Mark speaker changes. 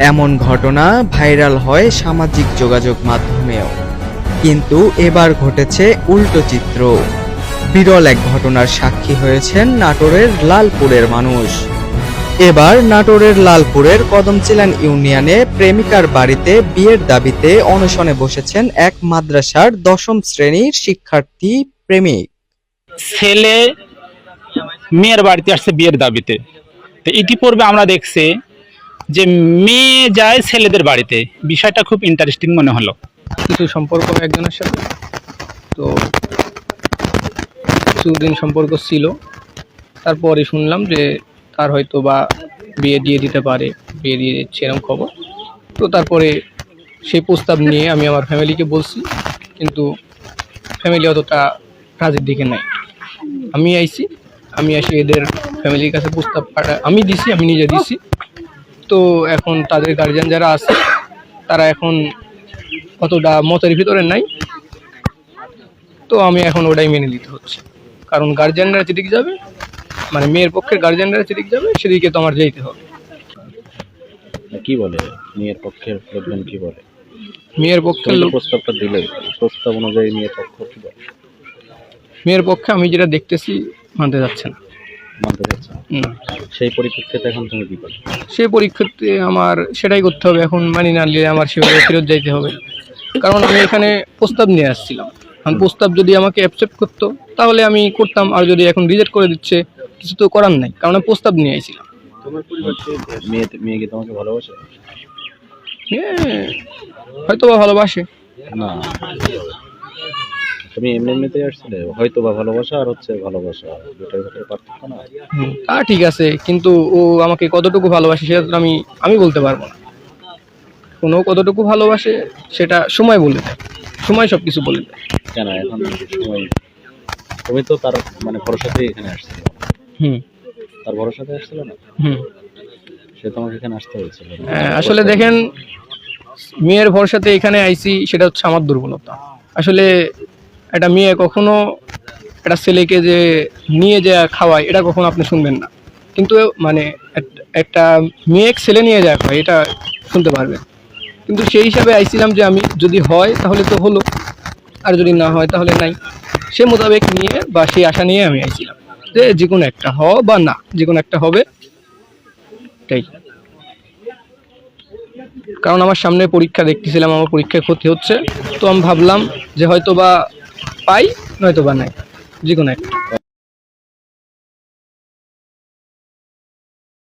Speaker 1: এমন ঘটনা ভাইরাল হয় সামাজিক যোগাযোগ মাধ্যমেও। কিন্তু এবার ঘটেছে উল্টো চিত্র। বিরল এক ঘটনার সাক্ষী হয়েছেন নাটোরের লালপুরের মানুষ। এবার নাটোরের লালপুরের কদমচিলান ইউনিয়নে প্রেমিকার বাড়িতে বিয়ের দাবিতে অনশনে বসেছেন এক মাদ্রাসার দশম শ্রেণির শিক্ষার্থী প্রেমিক।
Speaker 2: ছেলে মেয়ের বাড়িতে আসছে বিয়ের দাবিতে। তো ইতিপূর্বে আমরা দেখছি যে মেয়ে যায় ছেলেদের বাড়িতে, বিষয়টা খুব ইন্টারেস্টিং মনে হলো।
Speaker 3: কিছু সম্পর্ক একজনের সাথে, তো কিছুদিন সম্পর্ক ছিল। তারপরে শুনলাম যে তার হয়তো বা বিয়ে দিয়ে দিতে পারে, বিয়ে দিয়ে দিচ্ছে এরকম খবর। তো তারপরে সেই প্রস্তাব নিয়ে আমি আমার ফ্যামিলিকে বলছি, কিন্তু ফ্যামিলি অতটা কাজের দিকে নাই। আমি আইছি, আমি আসি এদের ফ্যামিলির কাছে প্রস্তাব আমি দিছি, আমি নিজে দিছি। তো এখন তাদের গার্জিয়ান যারা আছে তারা এখন অতটা মতের ভিতরে নাই। তো আমি এখন ওটাই মেনে নিতে হচ্ছে। কারণ গার্জিয়ানরা যেদিকে যাবে মানে মেয়ের পক্ষের গার্জিয়ানরা যেদিকে যাবে সেদিকে তো আমার যেতে হবে।
Speaker 4: কি বলে? মেয়ের পক্ষের লোকজন কি বলে?
Speaker 3: মেয়ের পক্ষের লোক
Speaker 4: প্রস্তাবটা দিলে প্রস্তাব অনুযায়ী মেয়ের পক্ষ কি বলে?
Speaker 3: মেয়ের পক্ষে আমি যেটা দেখতেছি মানতে যাচ্ছে না।
Speaker 4: মানতে। সেই পরিপ্রেক্ষিতে এখন তুমি কি করবে
Speaker 3: সেই পরীক্ষাতে আমার সেটাই করতে হবে এখন মানি না নিলে আমার সেভাবে ফেরত যাইতে হবে। কারণ আমি এখানে প্রস্তাব নিয়ে আসছিলাম। কারণ প্রস্তাব যদি আমাকে অ্যাকসেপ্ট করতো তাহলে আমি করতাম আর যদি এখন রিজেক্ট করে দিচ্ছে কিছু তো করার নাই কারণ আমি প্রস্তাব নিয়ে আইছিলাম
Speaker 4: মেয়ে মেয়ে কি তোমাকে ভালোবাসে?
Speaker 3: মেয়ে হয়তো বা ভালোবাসে।
Speaker 4: না। তুমি এমনি এমনিতেই আসছিলে হয়তো বা ভালোবাসা আর হচ্ছে ভালোবাসা দুটার ভিতরে পার্থক্য না
Speaker 3: তা ঠিক আছে কিন্তু ও আমাকে কতটুকু ভালোবাসে সেটা তো আমি আমি বলতে পারব না। কোনো কতটুকু ভালোবাসে সেটা সময় বলে দেয়। সময় সব কিছু বলে দেয়।
Speaker 4: কেন এখন সময় তুমি তো তার মানে ভরসাতেই এখানে আসছিলে।
Speaker 3: হুম।
Speaker 4: তার ভরসাতে আসছিল না?
Speaker 3: হুম।
Speaker 4: সে তোমাকে এখানে আসতে হয়েছিল।
Speaker 3: হ্যাঁ, আসলে দেখেন মেয়ের ভরসাতে এখানে আইছি সেটা হচ্ছে আমার দুর্বলতা। আসলে একটা মেয়ে কখনো একটা ছেলেকে যে নিয়ে যে খাওয়ায়, এটা কখনো আপনি শুনবেন না। কিন্তু মানে একটা মেয়ে ছেলে নিয়ে যায় খাওয়ায়, এটা শুনতে পারবেন। কিন্তু সেই হিসাবে আইছিলাম যে আমি যদি হয় তাহলে তো হলো, আর যদি না হয় তাহলে নাই। সে মোতাবেক নিয়ে বা সেই আশা নিয়ে আমি আইছিলাম যে যে কোনো একটা হ বা না, যে কোনো একটা হবে এটাই কারণ আমার সামনে পরীক্ষা দেখতেছিলাম, আমার পরীক্ষায় ক্ষতি হচ্ছে। তো আমি ভাবলাম যে হয়তো বা পাই নয়তো বা নাই যে কোনো একটা।